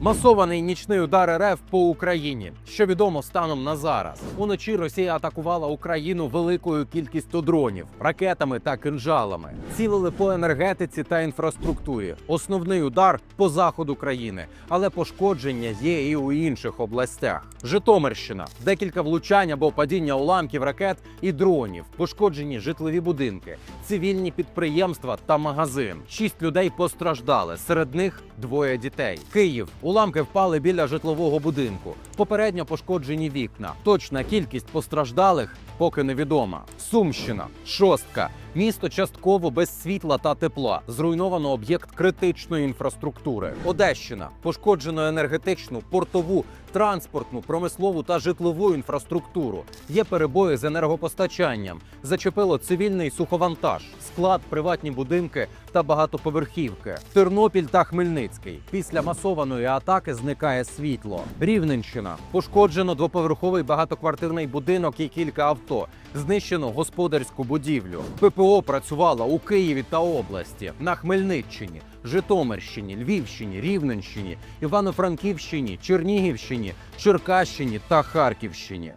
Масований нічний удар РФ по Україні. Що відомо станом на зараз. Уночі Росія атакувала Україну великою кількістю дронів, ракетами та кинжалами. Цілили по енергетиці та інфраструктурі. Основний удар по заходу країни, але пошкодження є і у інших областях. Житомирщина, декілька влучань або падіння уламків ракет і дронів, пошкоджені житлові будинки, цивільні підприємства та магазин. Шість людей постраждали. Серед них двоє дітей. Київ. Уламки впали біля житлового будинку. Попередньо пошкоджені вікна. Точна кількість постраждалих поки невідома. Сумщина, шостка. Місто частково без світла та тепла. Зруйновано об'єкт критичної інфраструктури. Одещина пошкоджено енергетичну, портову, транспортну, промислову та житлову інфраструктуру. Є перебої з енергопостачанням. Зачепило цивільний суховантаж, склад, приватні будинки та багатоповерхівки. Тернопіль та Хмельницький. Після масованої атаки зникає світло. Рівненщина пошкоджено двоповерховий багатоквартирний будинок і кілька авто. Знищено господарську будівлю. ППО працювала у Києві та області, на Хмельниччині, Житомирщині, Львівщині, Рівненщині, Івано-Франківщині, Чернігівщині, Черкащині та Харківщині.